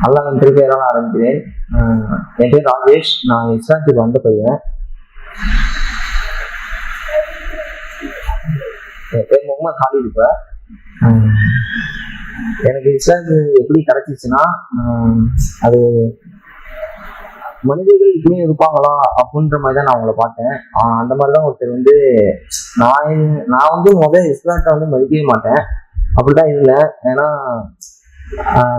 நான் திருப்பேரால் ஆரம்பிக்கிறேன். என் பேர் ராஜேஷ். நான் இஸ்லாத்துக்கு வந்த பையன். என் பேர் முகமது ஹாலித் இப்ப. எனக்கு இஸ்லாத்து எப்படி கிடைச்சிச்சுன்னா அது மனிதர்கள் இப்படியும் இருப்பாங்களா அப்படின்ற மாதிரி தான் நான் அவங்கள பார்த்தேன். ஆஹ் அந்த மாதிரி தான் ஒருத்தர் வந்து நான் நான் வந்து முதல் இஸ்லாத்தை வந்து மதிக்கவே மாட்டேன். அப்படிதான் இருந்தேன். ஏன்னா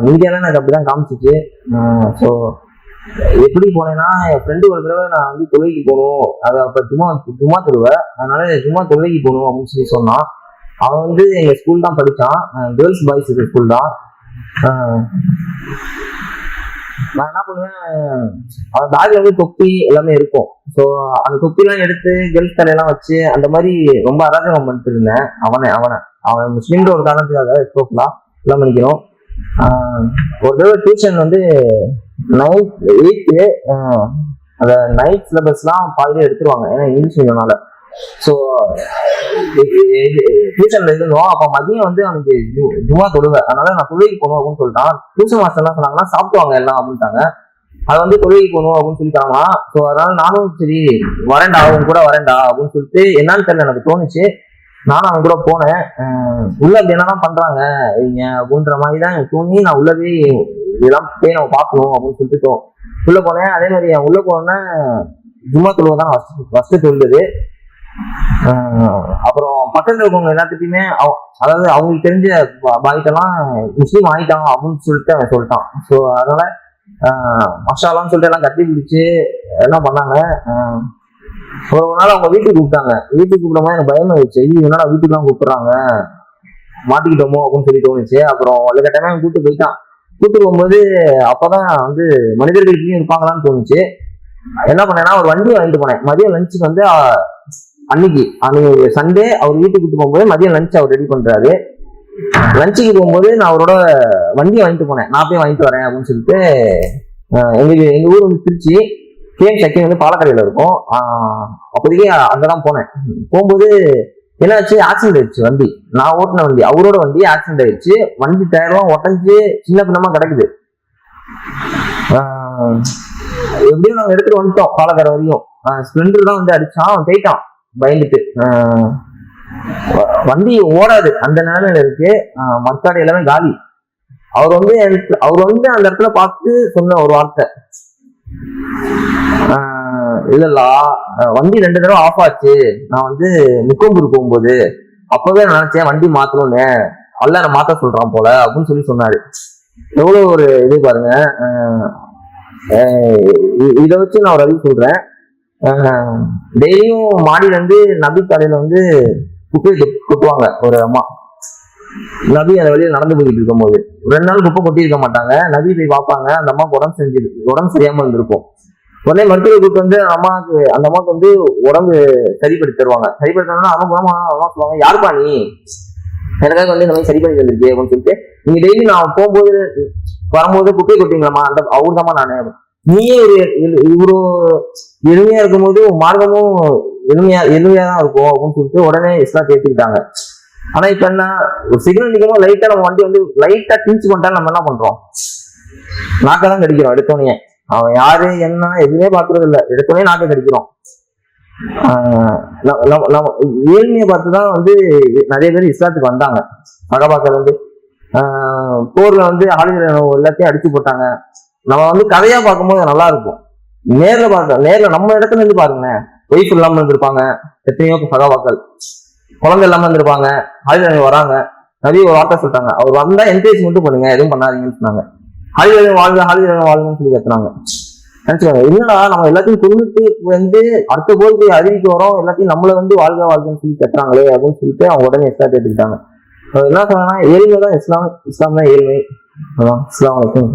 மீடியாலாம் எனக்கு அப்படிதான் காமிச்சிச்சு. ஸோ எப்படி போனேன்னா என் ஃப்ரெண்டு ஒரு தடவை நான் வந்து தொழுகைக்கு போகணும் அதை அப்போ சும்மா சும்மா தொழுவேன் அதனால சும்மா தொழுகைக்கு போகணும் அப்படின்னு சொல்லி சொன்னான். அவன் வந்து எங்கள் ஸ்கூல் தான் படித்தான் கேர்ள்ஸ் பாய்ஸ் ஸ்கூல் தான். நான் என்ன பண்ணுவேன் அவன் பேக்ல வந்து தொப்பி எல்லாமே இருக்கும். ஸோ அந்த தொப்பிலாம் எடுத்து கேர்ள்ஸ் தலையெல்லாம் வச்சு அந்த மாதிரி ரொம்ப அராஜகம் பண்ணிட்டு இருந்தேன். அவனை அவனை. அவன் முஸ்லீம்ன்ற ஒரு காரணத்துக்காக ஸ்டோப்லாம் எல்லாம் பண்ணிக்கிறோம். ஒரு தடவை டியூஷன் வந்து நைட் எயித்து அந்த நைட் சிலபஸ்லாம் பாதிலே எடுத்துருவாங்க. ஏன்னா இங்கிலீஷ் மீடியம்னால ஸோ டியூஷன்ல இருந்தோம். அப்போ மதியம் வந்து அவனுக்கு ஜு- ஜும்மா தொழுவை அதனால நான் தொழுகைக்கு போகணும் அப்படின்னு சொல்லிட்டான். டியூஷன் மாஸ்டர் என்ன சொன்னாங்கன்னா சாப்பிடுவாங்க எல்லாம் அப்படின்ட்டாங்க. அதை வந்து தொழுகைக்கு போகணும் அப்படின்னு சொல்லிட்டாங்களாம். ஸோ அதனால நானும் சரி வரேன்டா அவங்க கூட வரேன்டா அப்படின்னு சொல்லிட்டு என்னன்னு தெரியல எனக்கு தோணுச்சு. நானும் அவன் கூட போனேன். உள்ள அப்படி என்னெல்லாம் பண்றாங்க? இவங்க அப்படின்ற மாதிரி தான் தூங்கி நான் நான் போய் இதெல்லாம் போய் நம்ம பார்க்கணும் அப்படின்னு சொல்லிட்டு உள்ள போனேன். அதே மாதிரி என் உள்ள போனோன்னே ஜும்மா தொழுவை தான் ஃபர்ஸ்ட் ஃபர்ஸ்ட் தொழுது அப்புறம் பக்கத்துல இருக்கவங்க எல்லாத்துக்குமே அவ- அதாவது அவங்களுக்கு தெரிஞ்ச பாய்க்கெல்லாம் முஸ்லீம் ஆயிட்டாங்க அப்படின்னு சொல்லிட்டு அவன் சொல்லிட்டான். ஸோ அதனால மசாலான்னு மஷாலான்னு சொல்லிட்டு எல்லாம் கட்டி பிடிச்சி எல்லாம் பண்ணாங்க. ஒரு ஒரு நாள் அவங்க வீட்டுக்கு கூப்பிட்டாங்க. வீட்டுக்கு கூப்பிடும் எனக்கு பயம் ஆயிடுச்சு ஐயோ என்னடா வீட்டுக்குலாம் கூப்பிடுறாங்க? மாட்டிக்கிட்டோமோ அப்படின்னு சொல்லி தோணுச்சு. அப்புறம் ஒரு கட்டமே கூப்பிட்டு போயிட்டான். கூப்பிட்டு போகும்போது அப்பதான் வந்து மனிதர்கள் இப்படியும் இருப்பாங்களான்னு தோணுச்சு. என்ன பண்ணேன்னா ஒரு வண்டி வாங்கிட்டு போனேன். மதியம் லஞ்சுக்கு வந்து அன்னைக்கு அன்னைக்கு சண்டே அவர் வீட்டுக்கு கூட்டு போகும்போது மதியம் லஞ்ச் அவர் ரெடி பண்றாரு. லஞ்சுக்கு போகும்போது நான் அவரோட வண்டியை வாங்கிட்டு போனேன். நான் போய் வாங்கிட்டு வரேன் அப்படின்னு சொல்லிட்டு எங்க எங்க ஊர் வந்து திருச்சி. கேம் செக்கிங் வந்து பாலக்கரையில் இருக்கும். ஆஹ், அங்கே அங்கதான் போனேன். போகும்போது என்னாச்சு ஆக்சிடென்ட் ஆயிடுச்சு வண்டி. நான் ஓட்டின வண்டி. அவரோட வண்டி ஆக்சிடென்ட் ஆயிடுச்சு. வண்டி டயர்லாம் உடஞ்சி சின்ன பின்னமாக கிடக்குது. எப்படியும் நாங்கள் எடுத்துட்டு வந்துட்டோம் பாலக்கரை வரையும். ஸ்பிளண்டர் தான் வந்து அடிச்சான். அவன் போயிட்டான் பயந்துட்டு. வண்டி ஓடாது. அந்த நிலைமையில இருக்கு. ஆஹ் மற்காடு எல்லாமே காலி. அவர் வந்து அவர் வந்து அந்த இடத்துல பார்த்து சொன்ன ஒரு வார்த்தை. இல்லல்லா. வண்டி ரெண்டு தடவை ஆஃப் ஆச்சு. நான் வந்து முக்கம்பூர் போகும்போது அப்பவே நான் நினைச்சேன் வண்டி மாத்தணும்னு. அல்ல நான் மாத்த சொல்றான் போல அப்படின்னு சொல்லி சொன்னாரு. எவ்வளவு ஒரு இது பாருங்க. இதை வச்சு நான் ஒரு அறிவு சொல்றேன். டெய்லியும் மாடியில இருந்து நபி கடையில வந்து குப்பை கொட்டுவாங்க ஒரு அம்மா. நபி அந்த வழியில நடந்து போயிட்டு இருக்கும்போது. ரெண்டு நாள் குப்பை கொட்டியிருக்க மாட்டாங்க. நபி போய் பார்ப்பாங்க. அந்த அம்மாவுக்கு உடம்பு செஞ்சிருக்கு உடம்பு சரியாம இருந்திருக்கும். உடனே மருத்துவ கூட்டு வந்து அந்த அம்மாவுக்கு அந்த அம்மாவுக்கு வந்து உடம்பு சரிப்படுத்தி தருவாங்க. சரிப்படுத்தணும்னா அவன் குணமா அம்மா சொல்லுவாங்க. யாருப்பா நீ? எனக்காக வந்து இந்த மாதிரி சரி பண்ணி தந்திருக்கு அப்படின்னு சொல்லிட்டு நீங்க டெய்லி நான் போகும்போது வரும்போது குப்பை கொட்டிங்களாமா அந்த அவர் தாமா நானு. நீயே ஒரு இவ்வளோ எளிமையா இருக்கும்போது மார்க்கமும் எளிமையா எளிமையா தான் இருக்கும் அப்படின்னு சொல்லிட்டு உடனே இஸ்லாம் ஏத்துக்கிட்டாங்க. ஆனா இப்ப என்ன ஒரு சிக்னல் நிற்கும் லைட்டா நம்ம வண்டி வந்து லைட்டா திணிச்சு பண்ணிட்டா நம்ம என்ன பண்றோம்? நாக்க தான் கடிக்கிறோம் எடுத்தோடனே. அவன் யாரு என்ன எதுவுமே பாக்குறது இல்ல. எடுத்தோடனே நாக்க கடிக்கிறோம். நம்ம- நம்ம- ஏழ்மையை பார்த்து தான் வந்து நிறைய பேர் இஸ்லாத்துக்கு வந்தாங்க. சகபாக்கள் வந்து ஆஹ் போர்ல வந்து ஆளுநர் எல்லாத்தையும் அடிச்சு போட்டாங்க. நம்ம வந்து கதையா பார்க்கும்போது நல்லா இருக்கும். நேர்ல பார்க்க நேர்ல நம்ம இடத்துல இருந்து பாருங்களேன். ஒய்ஃப் இல்லாம இருந்திருப்பாங்க. எத்தனையோ சகாபாக்கள் குழந்தை இல்லாம இருந்திருப்பாங்க ஆளுநர் வராங்க. நிறைய ஒரு வார்த்தை சொல்லிட்டாங்க. அவர் வந்தா என்கரேஜ் மட்டும் பண்ணுங்க எதுவும் பண்ணாதீங்கன்னு சொன்னாங்க. ஹாலிதேவன் வாழ்க ஹாலிதேவன் வாழ்கன்னு சொல்லி கத்துனாங்க. நினைச்சுக்கோங்க என்னடா நம்ம எல்லாத்தையும் கொண்டுட்டு வந்து அடுத்த போருக்கு அறிவிக்க வரோம் எல்லாத்தையும் நம்மள வந்து வாழ்க வாழ்கன்னு சொல்லி கட்டுறாங்களே அப்படின்னு சொல்லிட்டு அவங்க உடனே எக்ஸ்ட்ரா எடுத்துக்கிட்டாங்க. அவர் என்ன சொன்னா ஏழ்மை தான் இஸ்லாம் இஸ்லாம் தான் ஏழ்மை. அதான் இஸ்லாம் வலைக்கும்